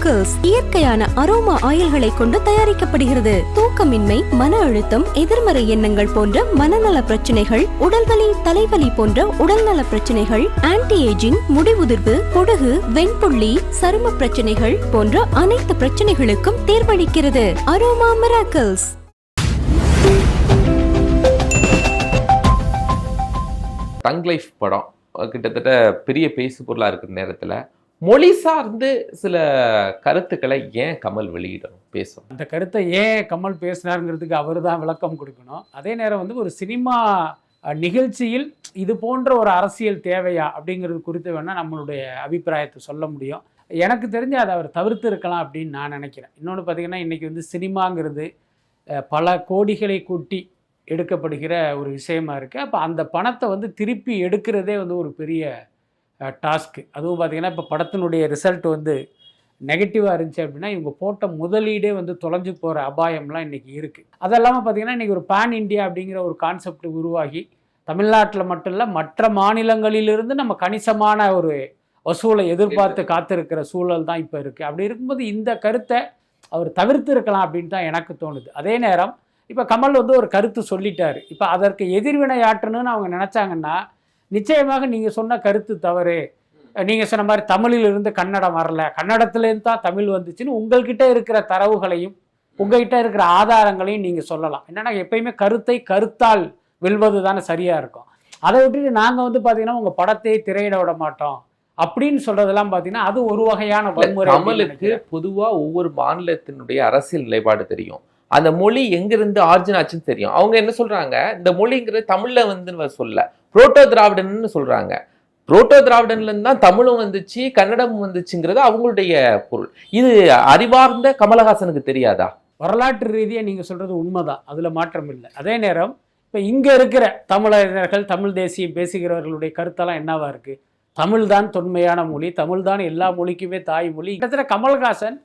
Aroma இயற்கையான aroma ஆயில்களை கொண்டு தயாரிக்கப்படுகிறது. தூக்கமின்மை மன அழுத்தம் எதிர்மறை எண்ணங்கள் போன்ற மனநல பிரச்சனைகள் உடல்வலி தலைவலி போன்ற உடல்நல பிரச்சனைகள் ஆன்டி ஏஜிங் முடிவுதிர்வு பொடுகு வெண்புள்ளி சரும பிரச்சனைகள் போன்ற அனைத்து பிரச்சனைகளுக்கும் தேர்வளிக்கிறது. அரோமா மிராக்கிள்ஸ் தங் லைஃப் படம் கிட்டத்தட்ட பெரிய பேசு பொருளாக இருக்கிற நேரத்தில் மொழி சார்ந்து சில கருத்துக்களை ஏன் கமல் வெளியிடணும்? பேசும் அந்த கருத்தை ஏன் கமல் பேசினாருங்கிறதுக்கு அவர் தான் விளக்கம் கொடுக்கணும். அதே நேரம் வந்து ஒரு சினிமா நிகழ்ச்சியில் இது போன்ற ஒரு அரசியல் தேவையா அப்படிங்கிறது குறித்து வேணால் நம்மளுடைய அபிப்பிராயத்தை சொல்ல முடியும். எனக்கு தெரிஞ்சு அதை அவர் தவிர்த்து இருக்கலாம் அப்படின்னு நான் நினைக்கிறேன். இன்னொன்று பார்த்தீங்கன்னா இன்றைக்கி வந்து சினிமாங்கிறது பல கோடிகளை கூட்டி எடுக்கப்படுகிற ஒரு விஷயமா இருக்குது அப்போ அந்த பணத்தை வந்து திருப்பி எடுக்கிறதே வந்து ஒரு பெரிய டாஸ்க்கு அதுவும் பார்த்தீங்கன்னா இப்போ படத்தினுடைய ரிசல்ட் வந்து நெகட்டிவாக இருந்துச்சு அப்படின்னா இவங்க போட்ட முதலீடே வந்து தொலைஞ்சு போகிற அபாயம்லாம் இன்றைக்கி இருக்குது அது இல்லாமல் பார்த்தீங்கன்னா இன்றைக்கி ஒரு பேன் இந்தியா அப்படிங்கிற ஒரு கான்செப்ட் உருவாகி தமிழ்நாட்டில் மட்டும் இல்லை மற்ற மாநிலங்களிலிருந்து நம்ம கணிசமான ஒரு வசூலை எதிர்பார்த்து காத்திருக்கிற சூழல் தான் இப்போ இருக்குது அப்படி இருக்கும்போது இந்த கருத்தை அவர் தவிர்த்து இருக்கலாம் அப்படின்னு தான் எனக்கு தோணுது. அதே நேரம் இப்போ கமல் வந்து ஒரு கருத்து சொல்லிட்டாரு. இப்போ அதற்கு எதிர்வினையாற்றணும்னு அவங்க நினச்சாங்கன்னா நிச்சயமாக நீங்கள் சொன்ன கருத்து தவறு. நீங்கள் சொன்ன மாதிரி தமிழிலிருந்து கன்னடம் வரல. கன்னடத்துலேருந்து தான் தமிழ் வந்துச்சுன்னு உங்கள்கிட்ட இருக்கிற தரவுகளையும் உங்ககிட்ட இருக்கிற ஆதாரங்களையும் நீங்கள் சொல்லலாம். என்னன்னா எப்பயுமே கருத்தை கருத்தால் வெல்வது தானே சரியாக இருக்கும். அதை விட்டுட்டு நாங்கள் வந்து பார்த்தீங்கன்னா உங்கள் படத்தை திரையிட விட மாட்டோம். அப்படின்னு சொல்றதெல்லாம் பார்த்தீங்கன்னா அது ஒரு வகையான வன்முறை அப்படின்னு கமலுக்கு நினைக்கிறேன். பொதுவா ஒவ்வொரு மாநிலத்தினுடைய அரசியல் நிலைப்பாடு தெரியும். அந்த மொழி எங்கிருந்து ஆர்ஜின் ஆச்சுன்னு தெரியும். அவங்க என்ன சொல்றாங்க? இந்த மொழிங்கிறது தமிழ்ல வந்து சொல்ல. புரோட்டோ திராவிடன்னு சொல்றாங்க. புரோட்டோ திராவிடன்லேருந்து தான் தமிழும் வந்துச்சு கன்னடமும் வந்துச்சுங்கிறது அவங்களுடைய பொருள். இது அறிவார்ந்த கமலஹாசனுக்கு தெரியாதா? வரலாற்று ரீதியாக நீங்கள் சொல்கிறது உண்மைதான். அதில் மாற்றம் இல்லை. அதே நேரம் இப்போ இங்கே இருக்கிற தமிழறிஞர்கள் தமிழ் தேசியம் பேசுகிறவர்களுடைய கருத்தெல்லாம் என்னவா இருக்குது தமிழ் தான் தொன்மையான மொழி தமிழ் தான் எல்லா மொழிக்குமே தாய்மொழி கிட்டத்தட்ட கமல்ஹாசன்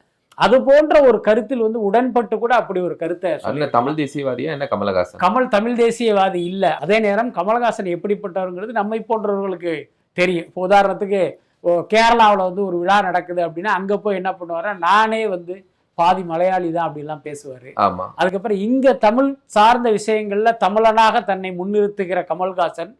அது போன்ற ஒரு கருத்தில் வந்து உடன்பட்டு கூட அப்படி ஒரு கருத்தை சொல்லியிருக்கார். தமிழ் தேசியவாதியா என்ன கமலஹாசன்? கமல் தமிழ் தேசியவாதி இல்லை. அதே நேரம் கமல்ஹாசன் எப்படிப்பட்டவருங்கிறது நம்மை போன்றவர்களுக்கு தெரியும். இப்போ உதாரணத்துக்கு கேரளாவில் வந்து ஒரு விழா நடக்குது அப்படின்னா அங்கே போய் என்ன பண்ணுவாரா நானே வந்து பாதி மலையாளி தான் அப்படிலாம் பேசுவார். அதுக்கப்புறம் இங்க தமிழ் சார்ந்த விஷயங்கள்ல தமிழனாக தன்னை முன்னிறுத்துகிற கமல்ஹாசன்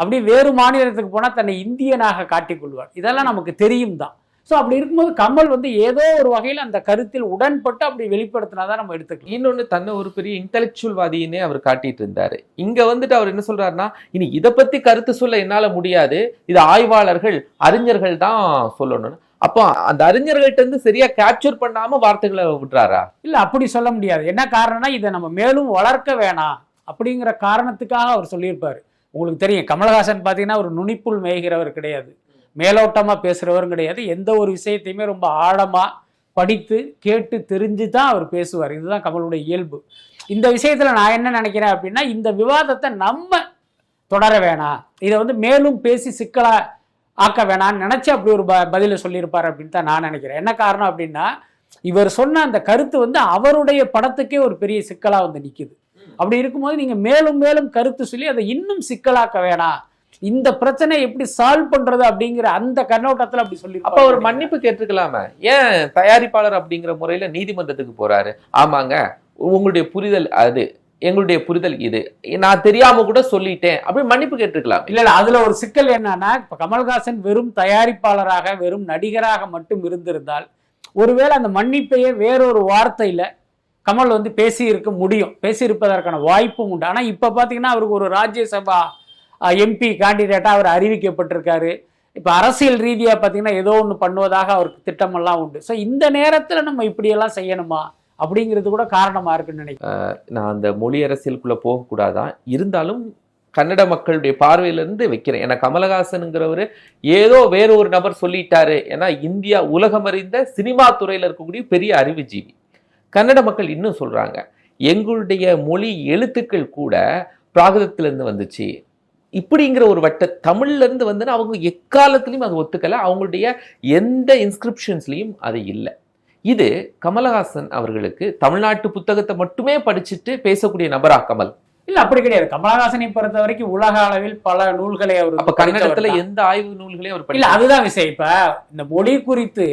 அப்படி வேறு மாநிலத்துக்கு போனா தன்னை இந்தியனாக காட்டிக்கொள்வார் இதெல்லாம் நமக்கு தெரியும் தான். ஸோ அப்படி இருக்கும்போது கமல் வந்து ஏதோ ஒரு வகையில் அந்த கருத்தில் உடன்பட்டு அப்படி வெளிப்படுத்தினாதான் நம்ம எடுத்துக்கலாம். இன்னொன்னு தன்னை ஒரு பெரிய இன்டெலெக்சுவல் வாதினே அவர் காட்டிட்டு இருந்தாரு. இங்க வந்துட்டு அவர் என்ன சொல்றாருன்னா இனி இத பத்தி கருத்து சொல்ல என்னால முடியாது. இது ஆய்வாளர்கள் அறிஞர்கள் தான் சொல்லணும் அப்போ அந்த அறிஞர்கள்ட்ட இருந்து சரியா கேப்சர் பண்ணாம வார்த்தைகளை விடுறாரா இல்ல அப்படி சொல்ல முடியாது. என்ன காரணம்னா இதை நம்ம மேலும் வளர்க்க வேணாம் அப்படிங்கிற காரணத்துக்காக அவர் சொல்லியிருப்பாரு. உங்களுக்கு தெரியும் கமலஹாசன் பார்த்தீங்கன்னா ஒரு நுனிப்புள் மேய்கிறவர் கிடையாது. மேலோட்டமாக பேசுகிறவரும் கிடையாது. எந்த ஒரு விஷயத்தையுமே ரொம்ப ஆழமாக படித்து கேட்டு தெரிஞ்சு தான் அவர் பேசுவார். இதுதான் கமலுடைய இயல்பு. இந்த விஷயத்தில் நான் என்ன நினைக்கிறேன் அப்படின்னா இந்த விவாதத்தை நம்ம தொடர வேணாம். இதை வந்து மேலும் பேசி சிக்கலாக ஆக்க வேணாம்னு நினச்சி அப்படி ஒரு ப பதிலை சொல்லியிருப்பார் அப்படின்னு தான் நான் நினைக்கிறேன். என்ன காரணம் அப்படின்னா இவர் சொன்ன அந்த கருத்து வந்து அவருடைய படத்துக்கே ஒரு பெரிய சிக்கலாக வந்து நிற்கிது அப்படி இருக்கும்போது நீங்கள் மேலும் மேலும் கருத்து சொல்லி அதை இன்னும் சிக்கலாக்க வேணாம். இந்த பிரச்சனை எப்படி சால்வ் பண்றது அப்படிங்கிற அந்த கண்ணோட்டத்துல அப்படி சொல்லி அப்ப அவர் மன்னிப்பு கேட்டிருக்கலாமே. ஏன் தயாரிப்பாளர் அப்படிங்கிற முறையில நீதிமன்றத்துக்கு போறாரு? ஆமாங்க. உங்களுடைய புரிதல் அது. எங்களுடைய புரிதல் இது. நான் தெரியாம கூட சொல்லிட்டேன். அப்படி மன்னிப்பு கேட்டிருக்கலாம். இல்ல அதுல ஒரு சிக்கல் என்னன்னா இப்ப கமல்ஹாசன் வெறும் தயாரிப்பாளராக வெறும் நடிகராக மட்டும் இருந்திருந்தால் ஒருவேளை அந்த மன்னிப்பையே வேறொரு வார்த்தையில கமல் வந்து பேசி இருக்க முடியும். பேசி இருப்பதற்கான வாய்ப்பும் உண்டு. ஆனா இப்ப பாத்தீங்கன்னா அவருக்கு ஒரு ராஜ்யசபா எம்பி கேண்டிடேட்டாக அவர் அறிவிக்கப்பட்டிருக்காரு. இப்போ அரசியல் ரீதியாக பார்த்தீங்கன்னா ஏதோ ஒன்று பண்ணுவதாக அவருக்கு திட்டமெல்லாம் உண்டு. ஸோ இந்த நேரத்தில் நம்ம இப்படியெல்லாம் செய்யணுமா? அப்படிங்கிறது கூட காரணமாக இருக்குன்னு நினைக்கிறேன். நான் அந்த மொழி அரசியலுக்குள்ளே போகக்கூடாதான் இருந்தாலும் கன்னட மக்களுடைய பார்வையிலிருந்து வைக்கிறேன். ஏன்னா கமலஹாசனுங்கிறவர் ஏதோ வேற ஒரு நபர் சொல்லிட்டாரு. ஏன்னா இந்தியா உலகம் அறிந்த சினிமா துறையில் இருக்கக்கூடிய பெரிய அறிவுஜீவி. கன்னட மக்கள் இன்னும் சொல்கிறாங்க எங்களுடைய மொழி எழுத்துக்கள் கூட பிராகிருதத்திலேருந்து வந்துச்சு. இப்படிங்கிற ஒரு வட்ட தமிழ்ல இருந்து வந்துன்னா அவங்க எக்காலத்திலையும் அது ஒத்துக்கல. அவங்களுடைய எந்த இன்ஸ்கிரிப்ஷன்ஸ்லையும் அது இல்லை. இது கமலஹாசன் அவர்களுக்கு தமிழ்நாட்டு புத்தகத்தை மட்டுமே படிச்சுட்டு பேசக்கூடிய நபரா கமல்? இல்ல அப்படி கிடையாது. கமலஹாசனை பொறுத்த வரைக்கும் உலக அளவில் பல நூல்களை அவர் அப்ப கன்னடத்துல. எந்த ஆய்வு நூல்களையும் அவர் இல்ல அதுதான் விஷயம். இப்ப இந்த மொழி குறித்து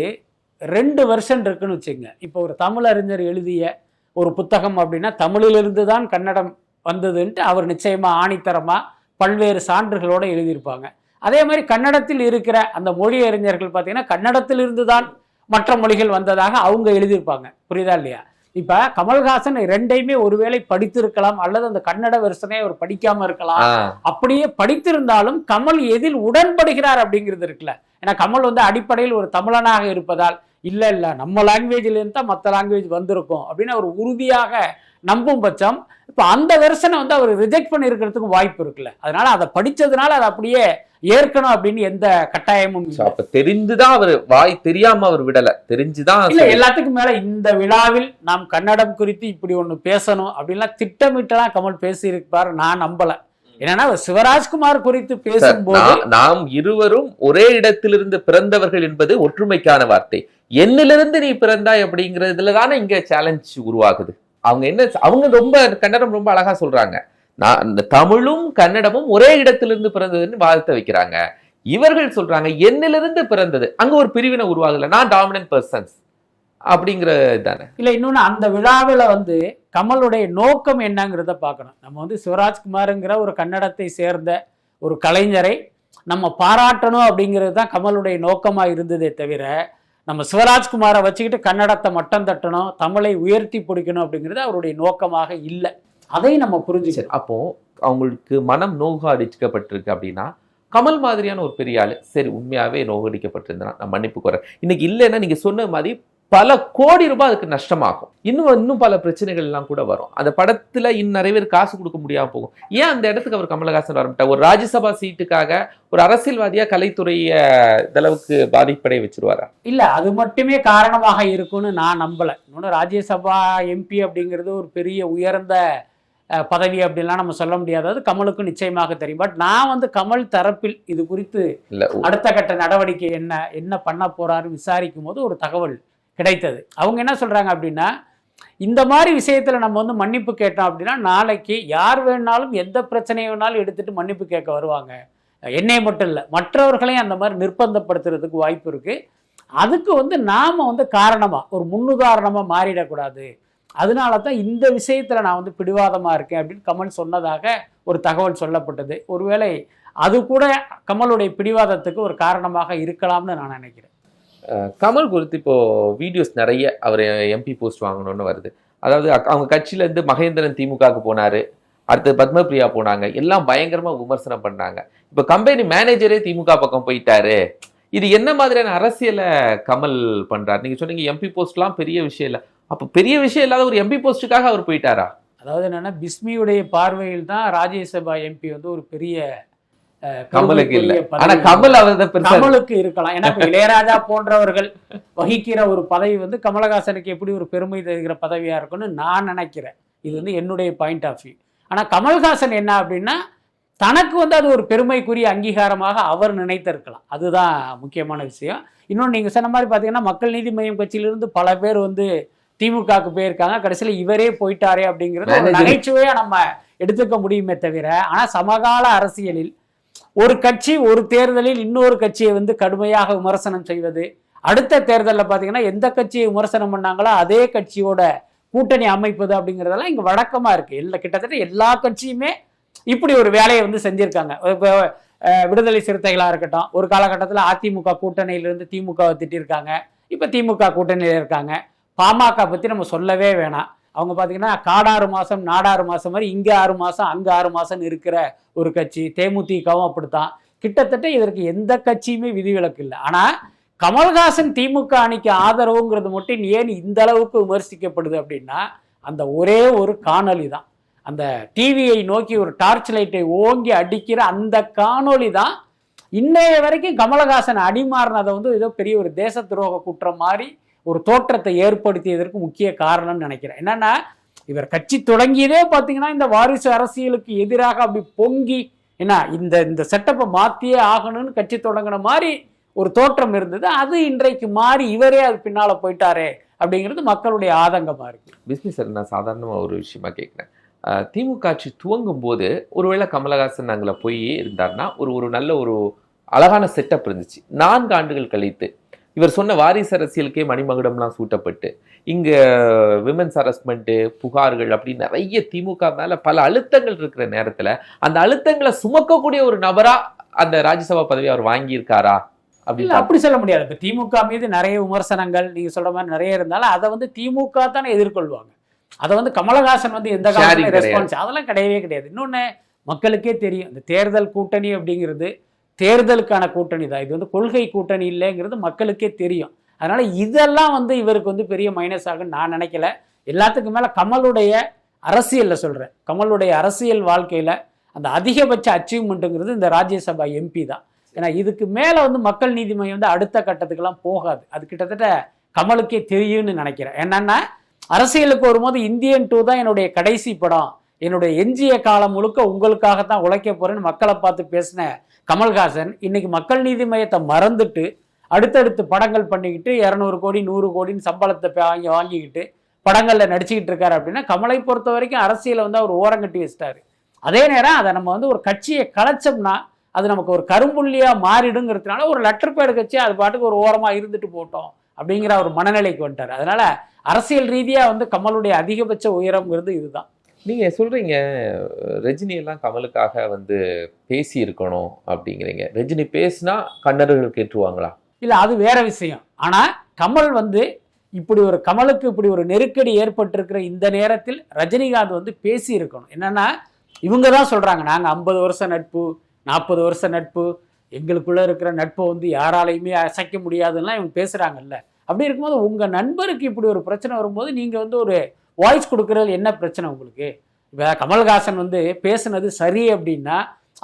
ரெண்டு வெர்ஷன் இருக்குன்னு வச்சுங்க இப்போ ஒரு தமிழ் அறிஞர் எழுதிய ஒரு புத்தகம் அப்படின்னா தமிழிலிருந்து தான் கன்னடம் வந்ததுன்ட்டு அவர் நிச்சயமா ஆணித்தரமா பல்வேறு சான்றுகளோட எழுதியிருப்பாங்க. அதே மாதிரி கன்னடத்தில் இருக்கிற அந்த மொழி அறிஞர்கள் பார்த்தீங்கன்னா கன்னடத்திலிருந்து தான் மற்ற மொழிகள் வந்ததாக அவங்க எழுதியிருப்பாங்க. புரியுதா இல்லையா? இப்ப கமல்ஹாசன் ரெண்டையுமே ஒருவேளை படித்திருக்கலாம் அல்லது அந்த கன்னட வெர்ஷனை அவர் படிக்காம இருக்கலாம். அப்படியே படித்திருந்தாலும் கமல் எதில் உடன்படுகிறார் அப்படிங்கிறது இருக்குல்ல. ஏன்னா கமல் வந்து அடிப்படையில் ஒரு தமிழனாக இருப்பதால் இல்ல இல்ல நம்ம லாங்குவேஜ்ல இருந்து தான் மற்ற லாங்குவேஜ் வந்திருக்கும் அப்படின்னு அவர் உறுதியாக நம்பும் பட்சம். இப்போ அந்த வெர்ஷனை வந்து அவர் ரிஜெக்ட் பண்ணியிருக்கிறதுக்கு வாய்ப்பு இருக்குல்ல. அதனால அதை படிச்சதுனால அதை அப்படியே ஏற்கணும் அப்படின்னு எந்த கட்டாயமும். அப்ப தெரிந்துதான் அவர் வாய் தெரியாம அவர் விடல. தெரிஞ்சுதான் இல்ல எல்லாத்துக்கும் மேல இந்த விழாவில் நாம் கன்னடம் குறித்து இப்படி ஒண்ணு பேசணும் அப்படின்லாம் திட்டமிட்டெல்லாம் கமல் பேசியிருப்பார். நான் நம்பல. என்னன்னா சிவராஜ்குமார் குறித்து பேசும்போது நாம் இருவரும் ஒரே இடத்திலிருந்து பிறந்தவர்கள் என்பது ஒற்றுமைக்கான வார்த்தை. என்னிலிருந்து நீ பிறந்தாய் அப்படிங்கிறதுல தானே இங்க சேலஞ்ச் உருவாகுது. அவங்க என்ன அவங்க ரொம்ப கன்னடம் ரொம்ப அழகா சொல்றாங்க. நான் இந்த தமிழும் கன்னடமும் ஒரே இடத்திலிருந்து பிறந்ததுன்னு வாழ்த்த வைக்கிறாங்க. இவர்கள் சொல்றாங்க என்னிலிருந்து பிறந்தது. அங்க ஒரு பிரிவினை உருவாகல. நான் டாமினன்ட் பர்சன்ஸ் அப்படிங்கிறது தானே இல்ல இன்னொன்னு அந்த விழாவில் வந்து கமலுடைய நோக்கம் என்னங்கிறத பார்க்கணும். நம்ம வந்து சிவராஜ்குமாருங்கிற ஒரு கன்னடத்தை சேர்ந்த ஒரு கலைஞரை நம்ம பாராட்டணும் அப்படிங்கிறது தான் கமலுடைய நோக்கமாக இருந்ததே தவிர நம்ம சிவராஜ்குமாரை வச்சுக்கிட்டு கன்னடத்தை மட்டம் தட்டணும் தமிழை உயர்த்தி பிடிக்கணும் அப்படிங்கிறது அவருடைய நோக்கமாக இல்லை. அதை நம்ம புரிஞ்சு அப்போது அவங்களுக்கு மனம் நோக அப்படின்னா கமல் மாதிரியான ஒரு பெரிய ஆள் சரி உண்மையாகவே நோகடிக்கப்பட்டிருந்தனா நான் மன்னிப்பு குறேன் இன்னைக்கு இல்லைன்னா நீங்கள் சொன்ன மாதிரி பல கோடி ரூபாய் அதுக்கு நஷ்டமாகும். இன்னும் இன்னும் பல பிரச்சனைகள் எல்லாம் கூட வரும். அந்த படத்துல இன்னும் நிறைய பேர் காசு கொடுக்க முடியாம போகும். ஏன் அந்த இடத்துக்கு அவர் கமலஹாசன் வரமாட்டார் ஒரு ராஜ்யசபா சீட்டுக்காக ஒரு அரசியல்வாதியா கலைத்துறைய அளவுக்கு பாதிப்படைய வச்சிருவாரா? இல்ல அது மட்டுமே காரணமாக இருக்கும்னு நான் நம்பல. இன்னொன்று ராஜ்யசபா எம்பி அப்படிங்கிறது ஒரு பெரிய உயர்ந்த பதவி அப்படின்லாம் நம்ம சொல்ல முடியாது. அது கமலுக்கும் நிச்சயமாக தெரியும். பட் நான் வந்து கமல் தரப்பில் இது குறித்து அடுத்த கட்ட நடவடிக்கை என்ன என்ன பண்ண போறாருன்னு விசாரிக்கும் போது ஒரு தகவல் கிடைத்தது. அவங்க என்ன சொல்கிறாங்க அப்படின்னா இந்த மாதிரி விஷயத்தில் நம்ம வந்து மன்னிப்பு கேட்டோம் அப்படின்னா நாளைக்கு யார் வேணாலும் எந்த பிரச்சனையை வேணாலும் எடுத்துட்டு மன்னிப்பு கேட்க வருவாங்க. என்னை மட்டும் இல்லை மற்றவர்களையும் அந்த மாதிரி நிர்பந்தப்படுத்துறதுக்கு வாய்ப்பு இருக்குது அதுக்கு வந்து நாம் வந்து காரணமாக ஒரு முன்னுதாரணமாக மாறிடக்கூடாது. அதனால தான் இந்த விஷயத்தில் நான் வந்து பிடிவாதமாக இருக்கேன் அப்படின்னு கமல் சொன்னதாக ஒரு தகவல் சொல்லப்பட்டது. ஒருவேளை அது கூட கமலுடைய பிடிவாதத்துக்கு ஒரு காரணமாக இருக்கலாம்னு நான் நினைக்கிறேன். கமல் குறித்து இப்போது வீடியோஸ் நிறைய அவர் எம்பி போஸ்ட் வாங்கணும்னு வருது. அதாவது அவங்க கட்சியிலேருந்து மகேந்திரன் திமுகவுக்கு போனார் அடுத்து பத்மபிரியா போனாங்க எல்லாம் பயங்கரமாக விமர்சனம் பண்ணாங்க. இப்போ கம்பெனி மேனேஜரே திமுக பக்கம் போயிட்டாரு. இது என்ன மாதிரியான அரசியலை கமல் பண்ணுறாரு நீங்கள் சொன்னீங்க எம்பி போஸ்ட்லாம் பெரிய விஷயம் இல்லை. அப்போ பெரிய விஷயம் இல்லாத ஒரு எம்பி போஸ்ட்டுக்காக அவர் போயிட்டாரா? அதாவது என்னென்னா பிஸ்மியுடைய பார்வையில் தான் ராஜ்யசபா எம்பி வந்து ஒரு பெரிய கமலுக்கு இல்ல. ஆனா கமல் கமலுக்கு இருக்கலாம். ஏன்னா இளையராஜா போன்றவர்கள் வகிக்கிற ஒரு பதவி வந்து கமலஹாசனுக்கு எப்படி ஒரு பெருமை தருகிற பதவியா இருக்கும்னு நான் நினைக்கிறேன். இது வந்து என்னுடைய பாயிண்ட் ஆஃப் வியூ ஆனா கமல்ஹாசன் என்ன அப்படின்னா தனக்கு வந்து அது ஒரு பெருமைக்குரிய அங்கீகாரமாக அவர் நினைத்திருக்கலாம். அதுதான் முக்கியமான விஷயம். இன்னொன்று நீங்க சொன்ன மாதிரி பார்த்தீங்கன்னா மக்கள் நீதி மையம் கட்சியிலிருந்து பல பேர் வந்து திமுகவுக்கு போயிருக்காங்க. கடைசியில் இவரே போயிட்டாரே அப்படிங்கிறது ஒரு Manager. நகைச்சுவையா நம்ம எடுத்துக்க முடியுமே தவிர ஆனா சமகால அரசியலில் ஒரு கட்சி ஒரு தேர்தலில் இன்னொரு கட்சியை வந்து கடுமையாக விமர்சனம் செய்வது. அடுத்த தேர்தலில் பார்த்தீங்கன்னா எந்த கட்சியை விமர்சனம் பண்ணாங்களோ அதே கட்சியோட கூட்டணி அமைப்பது அப்படிங்கிறதெல்லாம் இங்கே வழக்கமாக இருக்குது இல்லை கிட்டத்தட்ட எல்லா கட்சியுமே இப்படி ஒரு வேலையை வந்து செஞ்சுருக்காங்க. இப்போ விடுதலை சிறுத்தைகளாக இருக்கட்டும் ஒரு காலகட்டத்தில் அதிமுக கூட்டணியிலிருந்து திமுகவை திட்டிருக்காங்க. இப்போ திமுக கூட்டணியில் இருக்காங்க. பாமக பற்றி நம்ம சொல்லவே வேணாம். அவங்க பார்த்தீங்கன்னா காடாறு மாதம் நாடாறு மாதம் மாதிரி இங்கே ஆறு மாதம் அங்கே ஆறு மாதம்னு இருக்கிற ஒரு கட்சி தேமுதிகவும் அப்படித்தான். கிட்டத்தட்ட இதற்கு எந்த கட்சியுமே விதிவிலக்கு இல்லை. ஆனால் கமல்ஹாசன் திமுக அணிக்கு ஆதரவுங்கிறது மட்டும் ஏன் இந்த அளவுக்கு விமர்சிக்கப்படுது அப்படின்னா அந்த ஒரே ஒரு காணொளி தான். அந்த டிவியை நோக்கி ஒரு டார்ச் லைட்டை ஓங்கி அடிக்கிற அந்த காணொளி தான் இன்னைய வரைக்கும் கமலஹாசன் அடிமாறினதை வந்து ஏதோ பெரிய ஒரு தேச துரோக குற்றம் மாதிரி ஒரு தோற்றத்தை ஏற்படுத்தியதற்கு முக்கிய காரணம்னு நினைக்கிறேன். என்னன்னா இவர் கட்சி தொடங்கியதே பார்த்தீங்கன்னா இந்த வாரிசு அரசியலுக்கு எதிராக அப்படி பொங்கி என்ன இந்த இந்த செட்டப்பை மாற்றியே ஆகணும்னு கட்சி தொடங்கின மாதிரி ஒரு தோற்றம் இருந்தது. அது இன்றைக்கு மாறி இவரே அது பின்னால் போயிட்டாரே அப்படிங்கிறது மக்களுடைய ஆதங்கமாக இருக்கு. பிஸ்மி சார் நான் சாதாரணமாக ஒரு விஷயமா கேட்குறேன் திமுக ஆட்சி துவங்கும் போது ஒருவேளை கமலஹாசன் அங்கே போய் இருந்தார்னா ஒரு ஒரு நல்ல ஒரு அழகான செட்டப் இருந்துச்சு. நான்கு ஆண்டுகள் கழித்து இவர் சொன்ன வாரிசு அரசியலுக்கே மணிமகுடம்லாம் சூட்டப்பட்டு இங்க விமன்ஸ் ஹரஸ்மெண்ட் புகார்கள் அப்படி நிறைய திமுக மேல பல அழுத்தங்கள் இருக்கிற நேரத்துல அந்த அழுத்தங்களை சுமக்கக்கூடிய ஒரு நபரா அந்த ராஜ்யசபா பதவி அவர் வாங்கியிருக்காரா? அப்படின்னு அப்படி சொல்ல முடியாது. இப்ப திமுக மீது நிறைய விமர்சனங்கள் நீங்க சொல்ற மாதிரி நிறைய இருந்தாலும் அதை வந்து திமுக தானே எதிர்கொள்வாங்க. அதை வந்து கமலஹாசன் வந்து எந்த Sharing காலத்துல கிடையாது. ரெஸ்பான்ஸ் அதெல்லாம் கிடையவே கிடையாது. இன்னொன்னு மக்களுக்கே தெரியும். இந்த தேர்தல் கூட்டணி அப்படிங்கிறது தேர்தலுக்கான கூட்டணி தான். இது வந்து கொள்கை கூட்டணி இல்லைங்கிறது மக்களுக்கே தெரியும். அதனால் இதெல்லாம் வந்து இவருக்கு வந்து பெரிய மைனஸ் ஆகும்னு நான் நினைக்கல. எல்லாத்துக்கும் மேலே கமலுடைய அரசியலில் சொல்கிறேன் கமலுடைய அரசியல் வாழ்க்கையில் அந்த அதிகபட்ச அச்சீவ்மெண்ட்டுங்கிறது இந்த ராஜ்யசபா எம்பி தான். ஏன்னா இதுக்கு மேலே வந்து மக்கள் நீதி மையம் வந்து அடுத்த கட்டத்துக்கெல்லாம் போகாது. அது கிட்டத்தட்ட கமலுக்கே தெரியும்னு நினைக்கிறேன். என்னென்னா அரசியலுக்கு வரும்போது இந்தியன் டூ தான் என்னுடைய கடைசி படம். என்னுடைய எஞ்சிய காலம் முழுக்க உங்களுக்காக தான் உழைக்க போகிறேன்னு மக்களை பார்த்து பேசின கமல்ஹாசன் இன்னைக்கு மக்கள் நீதி மையத்தை மறந்துட்டு அடுத்தடுத்து படங்கள் பண்ணிக்கிட்டு இரநூறு கோடி நூறு கோடின்னு சம்பளத்தை வாங்கி வாங்கிக்கிட்டு படங்களில் நடிச்சுக்கிட்டு இருக்காரு அப்படின்னா கமலை பொறுத்த வரைக்கும் அரசியலை வந்து அவர் ஓரங்கட்டி வச்சிட்டாரு. அதே நேரம் அதை நம்ம வந்து ஒரு கட்சியை கலைச்சோம்னா அது நமக்கு ஒரு கரும்புள்ளியாக மாறிடுங்கிறதுனால ஒரு லெட்டர் பேடு கட்சி அது பாட்டுக்கு ஒரு ஓரமாக இருந்துட்டு போட்டோம் அப்படிங்கிற ஒரு மனநிலைக்கு வந்துட்டார். அதனால் அரசியல் ரீதியாக வந்து கமலுடைய அதிகபட்ச உயரம்ங்கிறது இதுதான். நீங்கள் சொல்கிறீங்க ரஜினியெல்லாம் கமலுக்காக வந்து பேசி இருக்கணும் அப்படிங்கிறீங்க. ரஜினி பேசினா கன்னடர்கள் கேட்டுருவாங்களா? இல்லை அது வேற விஷயம். ஆனால் கமல் வந்து இப்படி ஒரு கமலுக்கு இப்படி ஒரு நெருக்கடி ஏற்பட்டிருக்கிற இந்த நேரத்தில் ரஜினிகாந்த் வந்து பேசி இருக்கணும் இவங்க தான் சொல்கிறாங்க நாங்கள் ஐம்பது வருஷம் நட்பு நாற்பது வருஷம் நட்பு எங்களுக்குள்ளே இருக்கிற நட்பை வந்து யாராலையுமே அசைக்க முடியாதுன்னா இவங்க பேசுகிறாங்கல்ல அப்படி இருக்கும்போது உங்கள் நண்பருக்கு இப்படி ஒரு பிரச்சனை வரும்போது நீங்கள் வந்து ஒரு வாய்ஸ் கொடுக்குறதுல என்ன பிரச்சனை உங்களுக்கு? இப்போ கமல்ஹாசன் வந்து பேசுனது சரி அப்படின்னா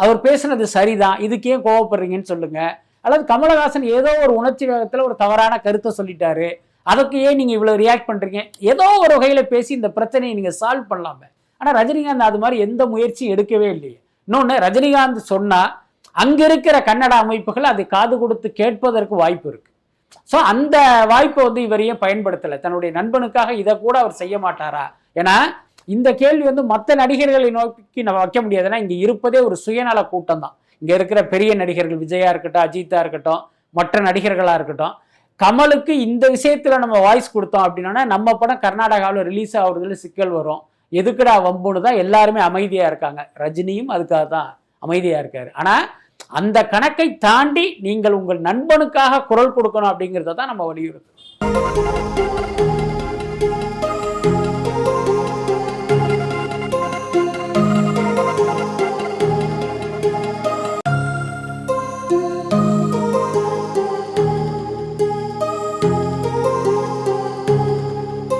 அவர் பேசுனது சரிதான். இதுக்கு ஏன் கோவப்படுறீங்கன்னு சொல்லுங்க. அல்லது கமலஹாசன் ஏதோ ஒரு உணர்ச்சி வேகத்தில் ஒரு தவறான கருத்தை சொல்லிட்டாரு. அதுக்கு ஏன் நீங்கள் இவ்வளோ ரியாக்ட் பண்ணுறீங்க ஏதோ ஒரு வகையில் பேசி இந்த பிரச்சனையை நீங்கள் சால்வ் பண்ணலாமே. ஆனால் ரஜினிகாந்த் அது மாதிரி எந்த முயற்சியும் எடுக்கவே இல்லையே. இன்னொன்று ரஜினிகாந்த் சொன்னால் அங்கே இருக்கிற கன்னட அமைப்புகள் அதை காது கொடுத்து கேட்பதற்கு வாய்ப்பு இருக்குது ஸோ அந்த வாய்ப்பை வந்து இவர் ஏன் பயன்படுத்தலை? தன்னுடைய நண்பனுக்காக இதை கூட அவர் செய்ய மாட்டாரா? ஏன்னா இந்த கேள்வி வந்து மற்ற நடிகர்களை நோக்கி நம்ம வைக்க முடியாதுன்னா இங்கே இங்க இருப்பதே ஒரு சுயநல கூட்டம் தான் இங்க இருக்கிற பெரிய நடிகர்கள் விஜயா இருக்கட்டும் அஜித்தா இருக்கட்டும் மற்ற நடிகர்களா இருக்கட்டும் கமலுக்கு இந்த விஷயத்துல நம்ம வாய்ஸ் கொடுத்தோம் அப்படின்னா நம்ம படம் கர்நாடகாவில் ரிலீஸ் ஆகுறதுல சிக்கல் வரும். எதுக்குடா வம்புன்னு தான் எல்லாருமே அமைதியா இருக்காங்க. ரஜினியும் அதுக்காக தான் அமைதியா இருக்காரு. ஆனா அந்த கணக்கை தாண்டி நீங்கள் உங்கள் நண்பனுக்காக குரல் கொடுக்கணும் அப்படிங்கிறத தான் நம்ம வலியுறுத்துறோம்.